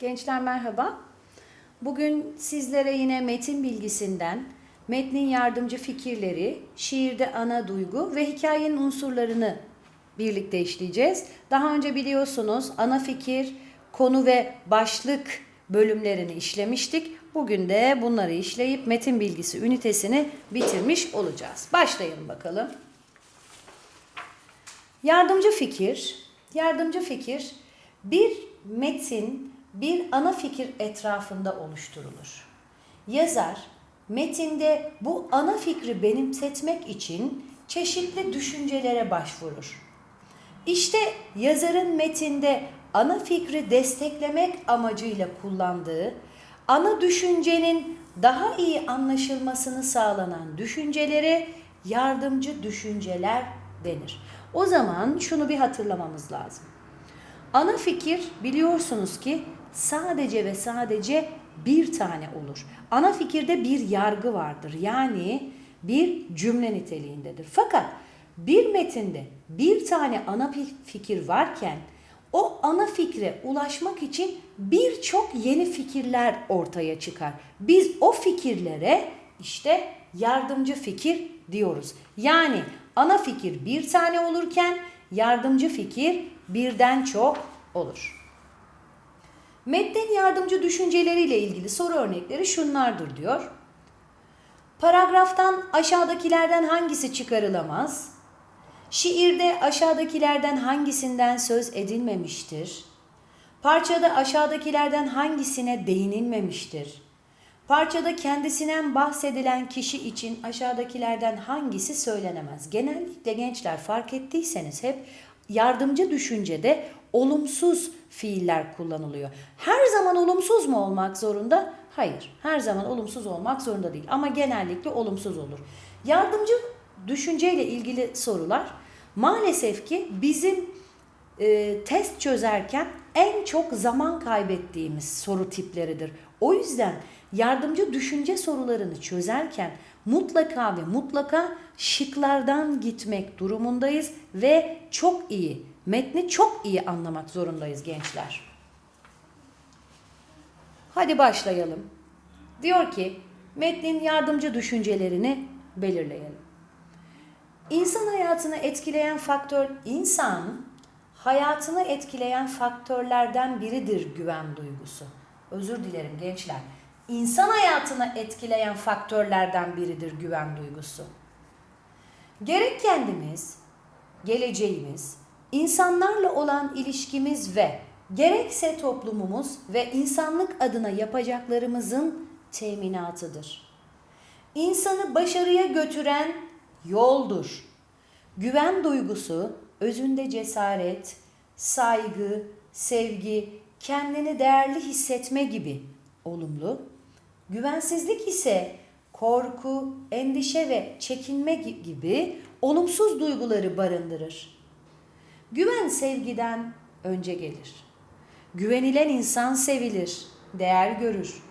Gençler merhaba. Bugün sizlere yine metin bilgisinden metnin yardımcı fikirleri, şiirde ana duygu ve hikayenin unsurlarını birlikte işleyeceğiz. Daha önce biliyorsunuz ana fikir, konu ve başlık bölümlerini işlemiştik. Bugün de bunları işleyip metin bilgisi ünitesini bitirmiş olacağız. Başlayalım bakalım. Yardımcı fikir, yardımcı fikir bir metin bir ana fikir etrafında oluşturulur. Yazar metinde bu ana fikri benimsetmek için çeşitli düşüncelere başvurur. İşte yazarın metinde ana fikri desteklemek amacıyla kullandığı ana düşüncenin daha iyi anlaşılmasını sağlanan düşüncelere yardımcı düşünceler denir. O zaman şunu bir hatırlamamız lazım. Ana fikir biliyorsunuz ki sadece ve sadece bir tane olur. Ana fikirde bir yargı vardır. Yani bir cümle niteliğindedir. Fakat bir metinde bir tane ana fikir varken o ana fikre ulaşmak için birçok yeni fikirler ortaya çıkar. Biz o fikirlere işte yardımcı fikir diyoruz. Yani ana fikir bir tane olurken yardımcı fikir birden çok olur. Metnin yardımcı düşünceleriyle ilgili soru örnekleri şunlardır diyor. Paragraftan aşağıdakilerden hangisi çıkarılamaz? Şiirde aşağıdakilerden hangisinden söz edilmemiştir? Parçada aşağıdakilerden hangisine değinilmemiştir? Parçada kendisinden bahsedilen kişi için aşağıdakilerden hangisi söylenemez? Genellikle gençler fark ettiyseniz hep yardımcı düşüncede olumsuz fiiller kullanılıyor. Her zaman olumsuz mu olmak zorunda? Hayır. Her zaman olumsuz olmak zorunda değil ama genellikle olumsuz olur. Yardımcı düşünceyle ilgili sorular maalesef ki bizim e, test çözerken en çok zaman kaybettiğimiz soru tipleridir. O yüzden yardımcı düşünce sorularını çözerken mutlaka ve mutlaka şıklardan gitmek durumundayız ve çok iyi, metni çok iyi anlamak zorundayız gençler. Hadi başlayalım. Diyor ki metnin yardımcı düşüncelerini belirleyelim. İnsan hayatını etkileyen faktör insan hayatını etkileyen faktörlerden biridir güven duygusu. Özür dilerim gençler. İnsan hayatını etkileyen faktörlerden biridir güven duygusu. Gerek kendimiz, geleceğimiz, insanlarla olan ilişkimiz ve gerekse toplumumuz ve insanlık adına yapacaklarımızın teminatıdır. İnsanı başarıya götüren yoldur. Güven duygusu özünde cesaret, saygı, sevgi, kendini değerli hissetme gibi olumlu. Güvensizlik ise korku, endişe ve çekinme gibi olumsuz duyguları barındırır. Güven sevgiden önce gelir. Güvenilen insan sevilir, değer görür.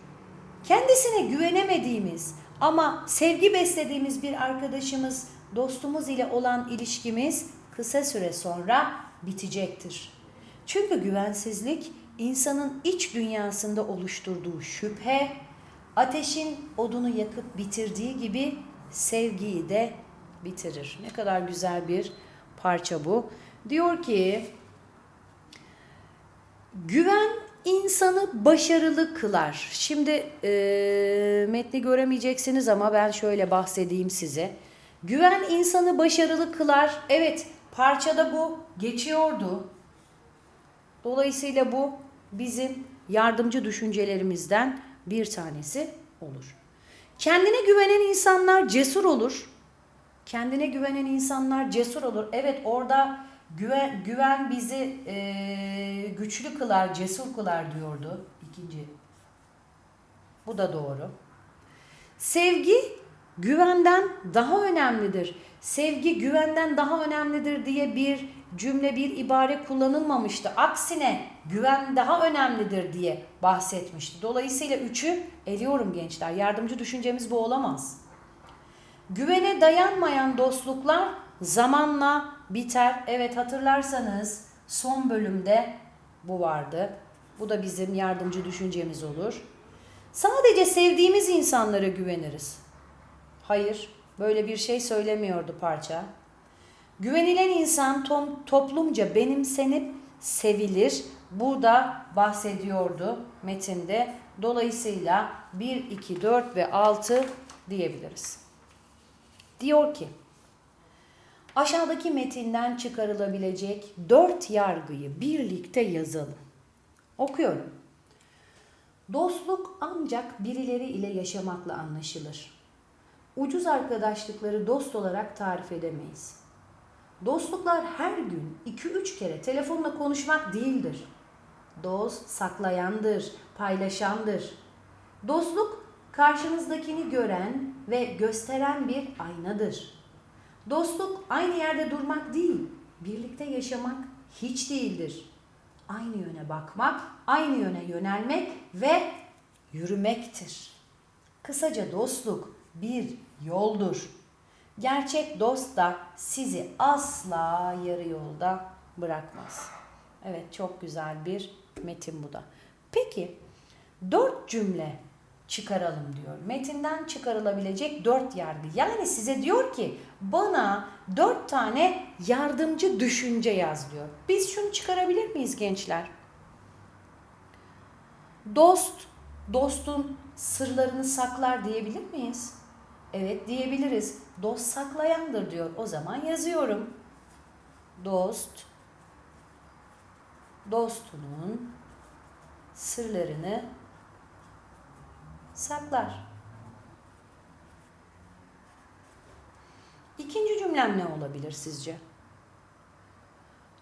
Kendisine güvenemediğimiz ama sevgi beslediğimiz bir arkadaşımız, dostumuz ile olan ilişkimiz kısa süre sonra bitecektir. Çünkü güvensizlik insanın iç dünyasında oluşturduğu şüphe, ateşin odunu yakıp bitirdiği gibi sevgiyi de bitirir. Ne kadar güzel bir parça bu. Diyor ki güven insanı başarılı kılar. Şimdi e, metni göremeyeceksiniz ama ben şöyle bahsedeyim size. Güven insanı başarılı kılar. Evet parçada bu geçiyordu. Dolayısıyla bu bizim yardımcı düşüncelerimizden bir tanesi olur. Kendine güvenen insanlar cesur olur. Kendine güvenen insanlar cesur olur. Evet orada güven, güven bizi e, güçlü kılar, cesur kılar diyordu ikinci. Bu da doğru. Sevgi güvenden daha önemlidir. Sevgi güvenden daha önemlidir diye bir cümle, bir ibare kullanılmamıştı. Aksine güven daha önemlidir diye bahsetmişti. Dolayısıyla üçü eliyorum gençler. Yardımcı düşüncemiz bu olamaz. Güvene dayanmayan dostluklar zamanla biter. Evet hatırlarsanız son bölümde bu vardı. Bu da bizim yardımcı düşüncemiz olur. Sadece sevdiğimiz insanlara güveniriz. Hayır, böyle bir şey söylemiyordu parça. Güvenilen insan tom, toplumca benimsenip sevilir. Burada bahsediyordu metinde. Dolayısıyla 1, 2, 4 ve 6 diyebiliriz. Diyor ki, aşağıdaki metinden çıkarılabilecek dört yargıyı birlikte yazalım. Okuyorum. Dostluk ancak birileri ile yaşamakla anlaşılır. Ucuz arkadaşlıkları dost olarak tarif edemeyiz. Dostluklar her gün 2-3 kere telefonla konuşmak değildir. Dost saklayandır, paylaşandır. Dostluk karşınızdakini gören ve gösteren bir aynadır. Dostluk aynı yerde durmak değil, birlikte yaşamak hiç değildir. Aynı yöne bakmak, aynı yöne yönelmek ve yürümektir. Kısaca dostluk bir yoldur. Gerçek dost da sizi asla yarı yolda bırakmaz. Evet çok güzel bir metin bu da. Peki dört cümle çıkaralım diyor. Metinden çıkarılabilecek dört yargı. Yani size diyor ki bana dört tane yardımcı düşünce yaz diyor. Biz şunu çıkarabilir miyiz gençler? Dost, dostun sırlarını saklar diyebilir miyiz? Evet diyebiliriz. Dost saklayandır diyor. O zaman yazıyorum. Dost dostunun sırlarını saklar. İkinci cümlem ne olabilir sizce?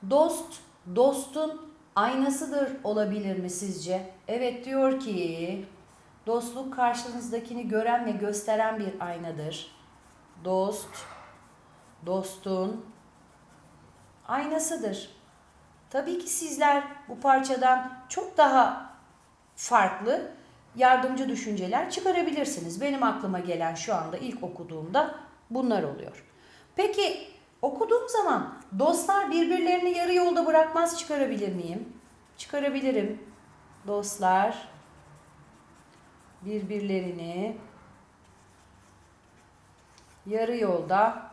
Dost, dostun aynasıdır olabilir mi sizce? Evet diyor ki dostluk karşınızdakini gören ve gösteren bir aynadır. Dost, dostun aynasıdır. Tabii ki sizler bu parçadan çok daha farklı yardımcı düşünceler çıkarabilirsiniz. Benim aklıma gelen şu anda ilk okuduğumda bunlar oluyor. Peki okuduğum zaman dostlar birbirlerini yarı yolda bırakmaz çıkarabilir miyim? Çıkarabilirim. Dostlar birbirlerini yarı yolda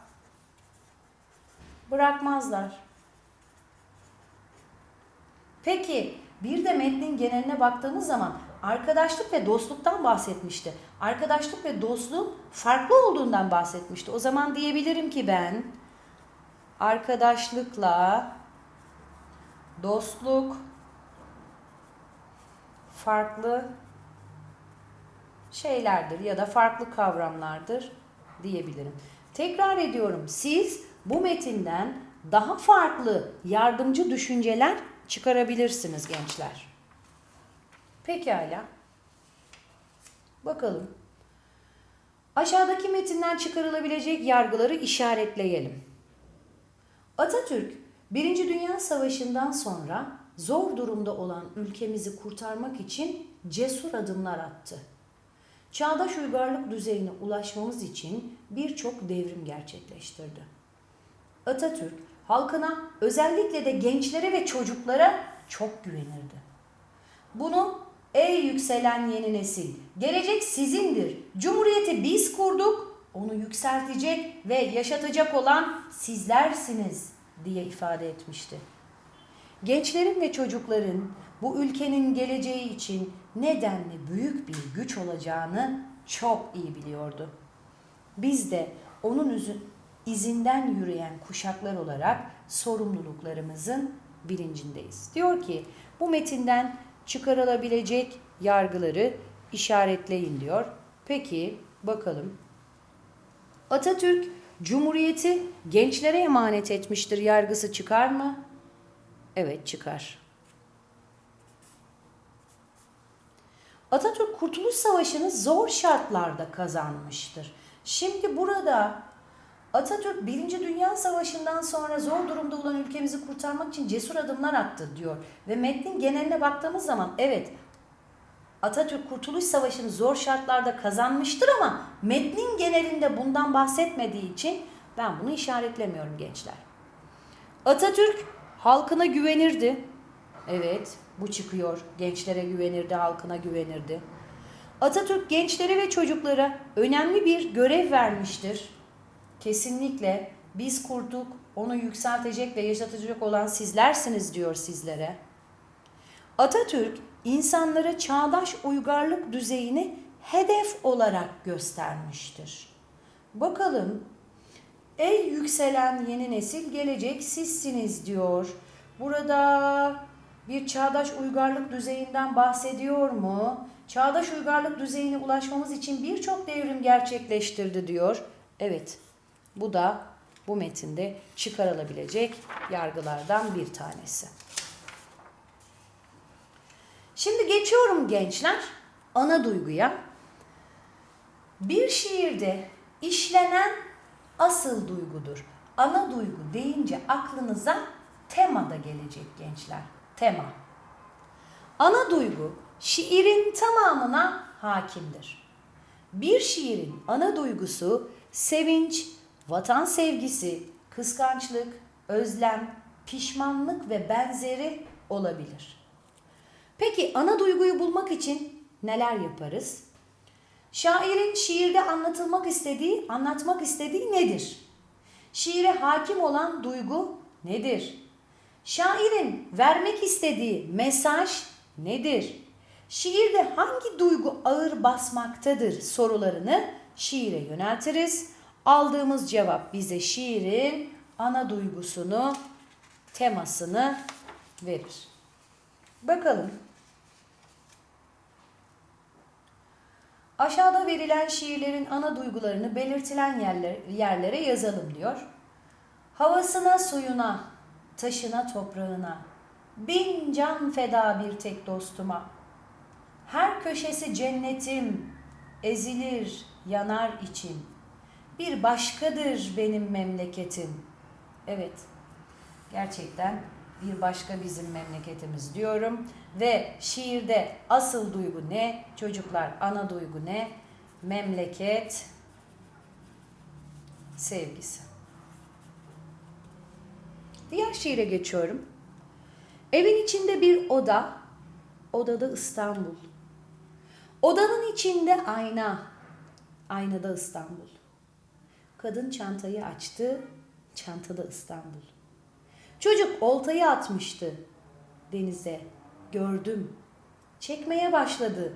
bırakmazlar. Peki bir de metnin geneline baktığımız zaman arkadaşlık ve dostluktan bahsetmişti. Arkadaşlık ve dostluğun farklı olduğundan bahsetmişti. O zaman diyebilirim ki ben arkadaşlıkla dostluk farklı şeylerdir ya da farklı kavramlardır diyebilirim. Tekrar ediyorum. Siz bu metinden daha farklı yardımcı düşünceler çıkarabilirsiniz gençler. Pekala. Bakalım. Aşağıdaki metinden çıkarılabilecek yargıları işaretleyelim. Atatürk, Birinci Dünya Savaşı'ndan sonra zor durumda olan ülkemizi kurtarmak için cesur adımlar attı. Çağdaş uygarlık düzeyine ulaşmamız için birçok devrim gerçekleştirdi. Atatürk, halkına özellikle de gençlere ve çocuklara çok güvenirdi. Bunu ey yükselen yeni nesil, gelecek sizindir. Cumhuriyeti biz kurduk, onu yükseltecek ve yaşatacak olan sizlersiniz diye ifade etmişti. Gençlerin ve çocukların bu ülkenin geleceği için nedenli büyük bir güç olacağını çok iyi biliyordu. Biz de onun izinden yürüyen kuşaklar olarak sorumluluklarımızın bilincindeyiz. Diyor ki bu metinden çıkarılabilecek yargıları işaretleyin diyor. Peki bakalım. Atatürk Cumhuriyeti gençlere emanet etmiştir yargısı çıkar mı? Evet çıkar. Atatürk Kurtuluş Savaşı'nı zor şartlarda kazanmıştır. Şimdi burada Atatürk Birinci Dünya Savaşı'ndan sonra zor durumda olan ülkemizi kurtarmak için cesur adımlar attı diyor. Ve metnin geneline baktığımız zaman evet Atatürk Kurtuluş Savaşı'nı zor şartlarda kazanmıştır ama metnin genelinde bundan bahsetmediği için ben bunu işaretlemiyorum gençler. Atatürk halkına güvenirdi. Evet. bu çıkıyor. Gençlere güvenirdi, halkına güvenirdi. Atatürk gençlere ve çocuklara önemli bir görev vermiştir. Kesinlikle biz kurduk, onu yükseltecek ve yaşatacak olan sizlersiniz diyor sizlere. Atatürk insanlara çağdaş uygarlık düzeyini hedef olarak göstermiştir. Bakalım ey yükselen yeni nesil gelecek sizsiniz diyor. Burada bir çağdaş uygarlık düzeyinden bahsediyor mu? Çağdaş uygarlık düzeyine ulaşmamız için birçok devrim gerçekleştirdi diyor. Evet, bu da bu metinde çıkarılabilecek yargılardan bir tanesi. Şimdi geçiyorum gençler ana duyguya. Bir şiirde işlenen asıl duygudur. Ana duygu deyince aklınıza tema da gelecek gençler. Tema. Ana duygu şiirin tamamına hakimdir. Bir şiirin ana duygusu sevinç, vatan sevgisi, kıskançlık, özlem, pişmanlık ve benzeri olabilir. Peki ana duyguyu bulmak için neler yaparız? Şairin şiirde anlatılmak istediği, anlatmak istediği nedir? Şiire hakim olan duygu nedir? Şairin vermek istediği mesaj nedir? Şiirde hangi duygu ağır basmaktadır sorularını şiire yöneltiriz. Aldığımız cevap bize şiirin ana duygusunu, temasını verir. Bakalım. Aşağıda verilen şiirlerin ana duygularını belirtilen yerler, yerlere yazalım diyor. Havasına, suyuna, taşına, toprağına, bin can feda bir tek dostuma. Her köşesi cennetim, ezilir, yanar için. Bir başkadır benim memleketim. Evet, gerçekten bir başka bizim memleketimiz diyorum. Ve şiirde asıl duygu ne? Çocuklar ana duygu ne? Memleket sevgisi. Diğer şiire geçiyorum. Evin içinde bir oda, odada İstanbul. Odanın içinde ayna, aynada İstanbul. Kadın çantayı açtı, çantada İstanbul. Çocuk oltayı atmıştı denize. Gördüm. Çekmeye başladı.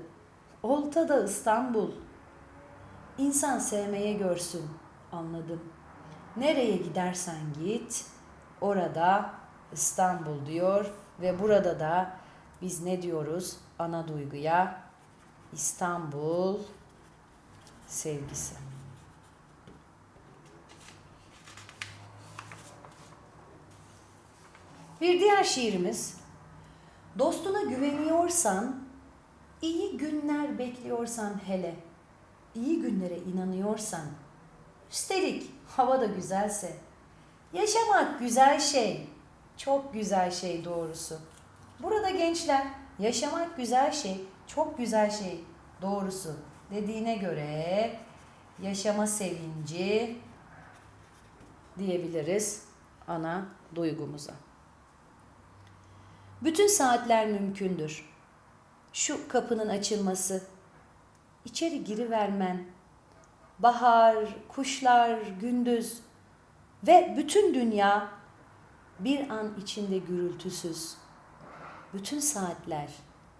Olta da İstanbul. İnsan sevmeye görsün. Anladım. Nereye gidersen git, orada İstanbul diyor ve burada da biz ne diyoruz ana duyguya? İstanbul sevgisi. Bir diğer şiirimiz Dostuna güveniyorsan, iyi günler bekliyorsan hele, iyi günlere inanıyorsan, üstelik hava da güzelse, yaşamak güzel şey, çok güzel şey doğrusu. Burada gençler, yaşamak güzel şey, çok güzel şey doğrusu dediğine göre yaşama sevinci diyebiliriz ana duygumuza. Bütün saatler mümkündür. Şu kapının açılması, içeri girivermen, bahar, kuşlar, gündüz ve bütün dünya bir an içinde gürültüsüz. Bütün saatler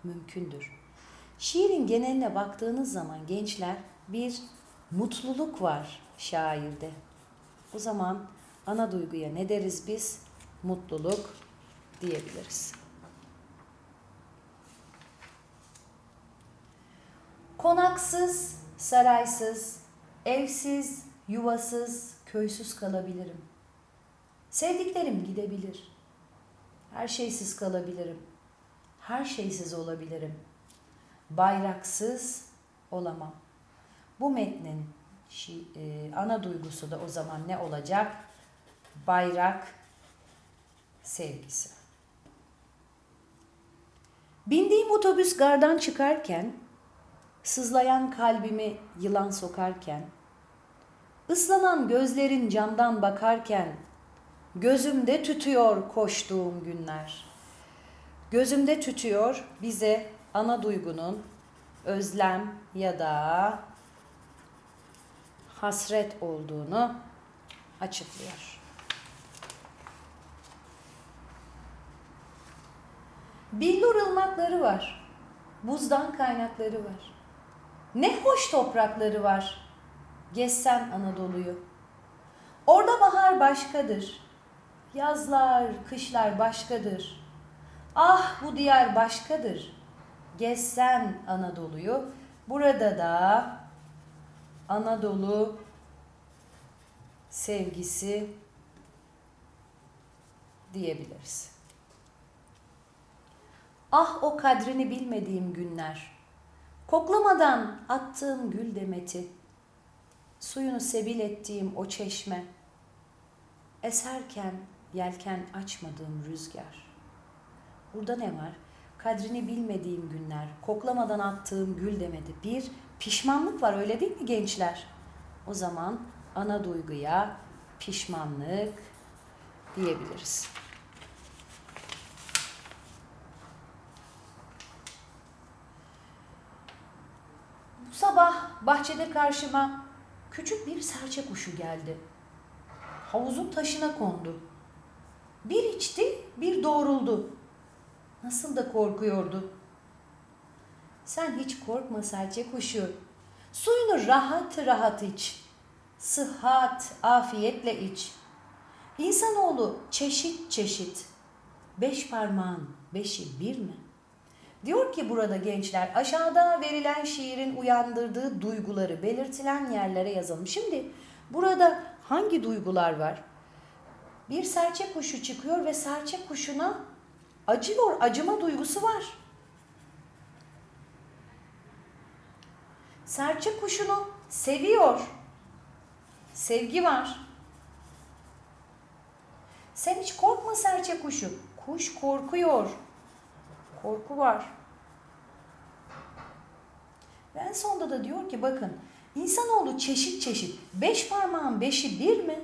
mümkündür. Şiirin geneline baktığınız zaman gençler bir mutluluk var şairde. O zaman ana duyguya ne deriz biz? Mutluluk diyebiliriz. Konaksız, saraysız, evsiz, yuvasız, köysüz kalabilirim. Sevdiklerim gidebilir. Her şeysiz kalabilirim. Her şeysiz olabilirim. Bayraksız olamam. Bu metnin e, ana duygusu da o zaman ne olacak? Bayrak sevgisi. Bindiğim otobüs gardan çıkarken Sızlayan kalbimi yılan sokarken, ıslanan gözlerin camdan bakarken, gözümde tütüyor koştuğum günler. gözümde tütüyor bize ana duygunun özlem ya da hasret olduğunu açıklıyor. Billur ırmakları var. Buzdan kaynakları var. Ne hoş toprakları var. Gezsen Anadolu'yu. Orada bahar başkadır. Yazlar, kışlar başkadır. Ah bu diyar başkadır. Gezsen Anadolu'yu. Burada da Anadolu sevgisi diyebiliriz. Ah o kadrini bilmediğim günler. Koklamadan attığım gül demeti. Suyunu sebil ettiğim o çeşme. Eserken yelken açmadığım rüzgar. Burada ne var? Kadrini bilmediğim günler, koklamadan attığım gül demedi. Bir pişmanlık var öyle değil mi gençler? O zaman ana duyguya pişmanlık diyebiliriz. Sabah bahçede karşıma küçük bir serçe kuşu geldi. Havuzun taşına kondu. Bir içti, bir doğruldu. Nasıl da korkuyordu. Sen hiç korkma serçe kuşu. Suyunu rahat rahat iç. Sıhhat, afiyetle iç. İnsanoğlu çeşit çeşit. Beş parmağın beşi bir mi? Diyor ki burada gençler aşağıda verilen şiirin uyandırdığı duyguları belirtilen yerlere yazalım. Şimdi burada hangi duygular var? Bir serçe kuşu çıkıyor ve serçe kuşuna acıyor, acıma duygusu var. Serçe kuşunu seviyor. Sevgi var. Sen hiç korkma serçe kuşu. Kuş korkuyor. Korku var. Ve en sonunda da diyor ki bakın insanoğlu çeşit çeşit. Beş parmağın beşi bir mi?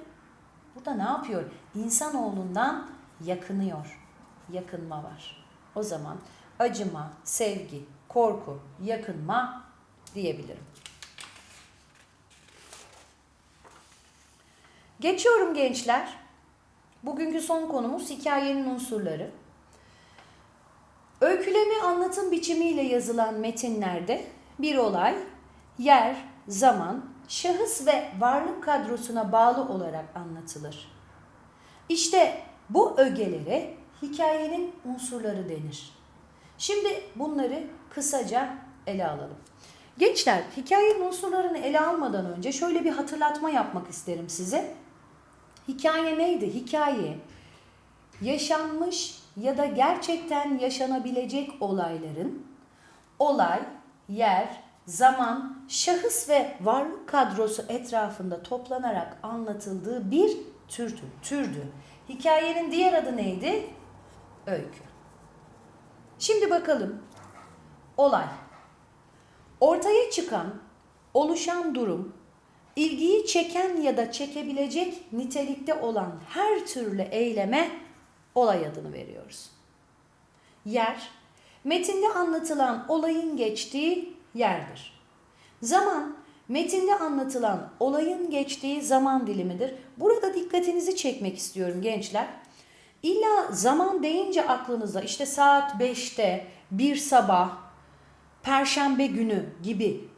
Burada ne yapıyor? İnsanoğlundan yakınıyor. Yakınma var. O zaman acıma, sevgi, korku, yakınma diyebilirim. Geçiyorum gençler. Bugünkü son konumuz hikayenin unsurları. Öyküleme anlatım biçimiyle yazılan metinlerde bir olay, yer, zaman, şahıs ve varlık kadrosuna bağlı olarak anlatılır. İşte bu ögelere hikayenin unsurları denir. Şimdi bunları kısaca ele alalım. Gençler, hikayenin unsurlarını ele almadan önce şöyle bir hatırlatma yapmak isterim size. Hikaye neydi? Hikaye yaşanmış ya da gerçekten yaşanabilecek olayların olay, yer, zaman, şahıs ve varlık kadrosu etrafında toplanarak anlatıldığı bir türdü. türdü. Hikayenin diğer adı neydi? Öykü. Şimdi bakalım. Olay. Ortaya çıkan, oluşan durum, ilgiyi çeken ya da çekebilecek nitelikte olan her türlü eyleme olay adını veriyoruz. Yer, metinde anlatılan olayın geçtiği yerdir. Zaman, metinde anlatılan olayın geçtiği zaman dilimidir. Burada dikkatinizi çekmek istiyorum gençler. İlla zaman deyince aklınıza işte saat 5'te, bir sabah, perşembe günü gibi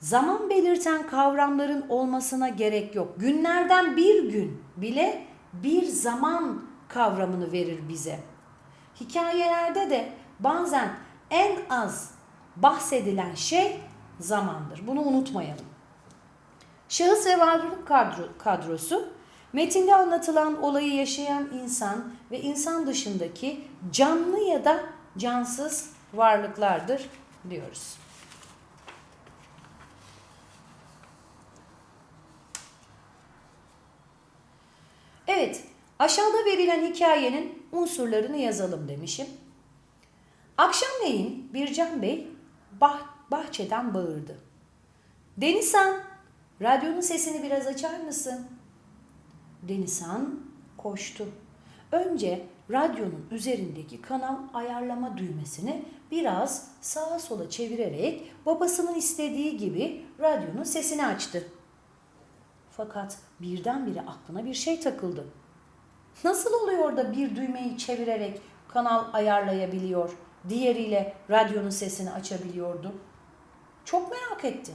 zaman belirten kavramların olmasına gerek yok. Günlerden bir gün bile bir zaman kavramını verir bize. Hikayelerde de bazen en az bahsedilen şey zamandır. Bunu unutmayalım. Şahıs ve varlık kadro, kadrosu metinde anlatılan olayı yaşayan insan ve insan dışındaki canlı ya da cansız varlıklardır diyoruz. Evet, aşağıda verilen hikayenin unsurlarını yazalım demişim. Akşamleyin Bircan Bey bah bahçeden bağırdı. Denizhan, radyonun sesini biraz açar mısın? Denizhan koştu. Önce radyonun üzerindeki kanal ayarlama düğmesini biraz sağa sola çevirerek babasının istediği gibi radyonun sesini açtı. Fakat birdenbire aklına bir şey takıldı. Nasıl oluyor da bir düğmeyi çevirerek kanal ayarlayabiliyor, diğeriyle radyonun sesini açabiliyordu? Çok merak etti.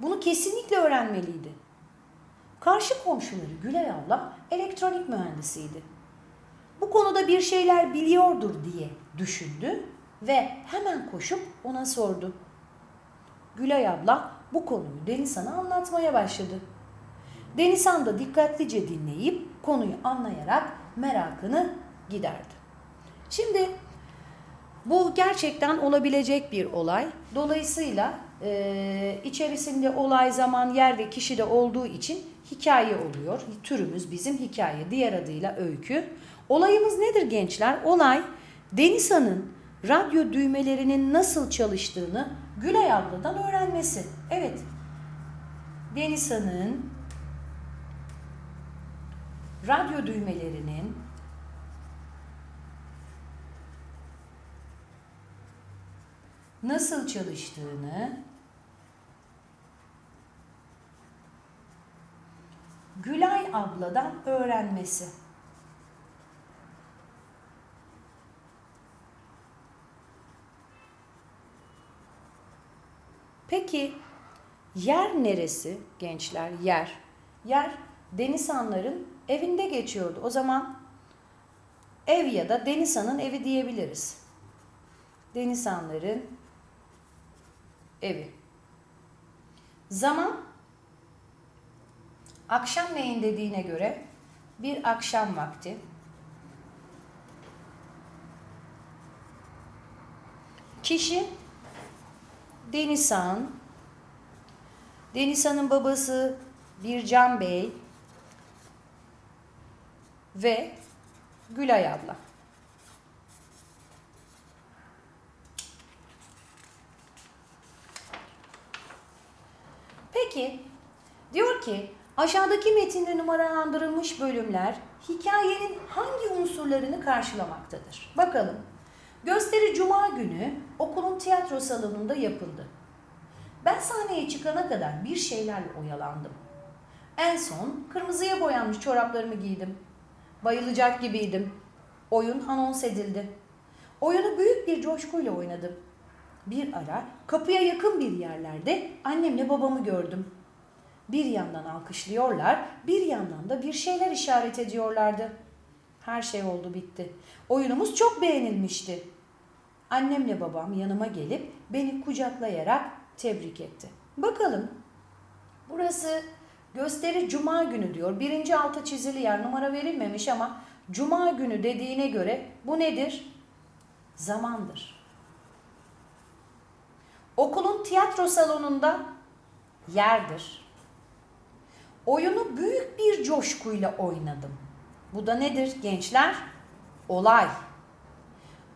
Bunu kesinlikle öğrenmeliydi. Karşı komşuları Gülay abla elektronik mühendisiydi. Bu konuda bir şeyler biliyordur diye düşündü ve hemen koşup ona sordu. Gülay abla bu konuyu Denizhan'a anlatmaya başladı. Denizhan da dikkatlice dinleyip konuyu anlayarak merakını giderdi. Şimdi bu gerçekten olabilecek bir olay. Dolayısıyla e, içerisinde olay, zaman, yer ve kişi de olduğu için hikaye oluyor. Türümüz bizim hikaye, diğer adıyla öykü. Olayımız nedir gençler? Olay Denizhan'ın radyo düğmelerinin nasıl çalıştığını Gülay abladan öğrenmesi. Evet, Denizhan'ın radyo düğmelerinin nasıl çalıştığını Gülay abladan öğrenmesi. Peki yer neresi gençler? Yer. Yer Denizhanların evinde geçiyordu. O zaman ev ya da Denizhan'ın evi diyebiliriz. Denizhanların evi. Zaman akşamleyin dediğine göre bir akşam vakti. Kişi Denizhan, Denizhan'ın babası Bircan Bey ve Gülay abla. Peki, diyor ki aşağıdaki metinde numaralandırılmış bölümler hikayenin hangi unsurlarını karşılamaktadır? Bakalım. Gösteri cuma günü okulun tiyatro salonunda yapıldı. Ben sahneye çıkana kadar bir şeylerle oyalandım. En son kırmızıya boyanmış çoraplarımı giydim. Bayılacak gibiydim. Oyun anons edildi. Oyunu büyük bir coşkuyla oynadım. Bir ara kapıya yakın bir yerlerde annemle babamı gördüm. Bir yandan alkışlıyorlar, bir yandan da bir şeyler işaret ediyorlardı. Her şey oldu bitti. Oyunumuz çok beğenilmişti. Annemle babam yanıma gelip beni kucaklayarak tebrik etti. Bakalım. Burası gösteri cuma günü diyor. Birinci altı çizili yer numara verilmemiş ama cuma günü dediğine göre bu nedir? Zamandır. Okulun tiyatro salonunda yerdir. Oyunu büyük bir coşkuyla oynadım. Bu da nedir gençler? Olay.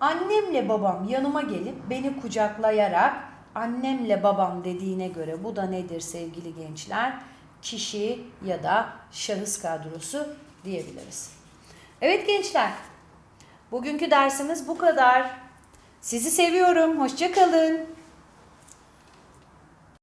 Annemle babam yanıma gelip beni kucaklayarak annemle babam dediğine göre bu da nedir sevgili gençler? Kişi ya da şahıs kadrosu diyebiliriz. Evet gençler. Bugünkü dersimiz bu kadar. Sizi seviyorum. Hoşça kalın.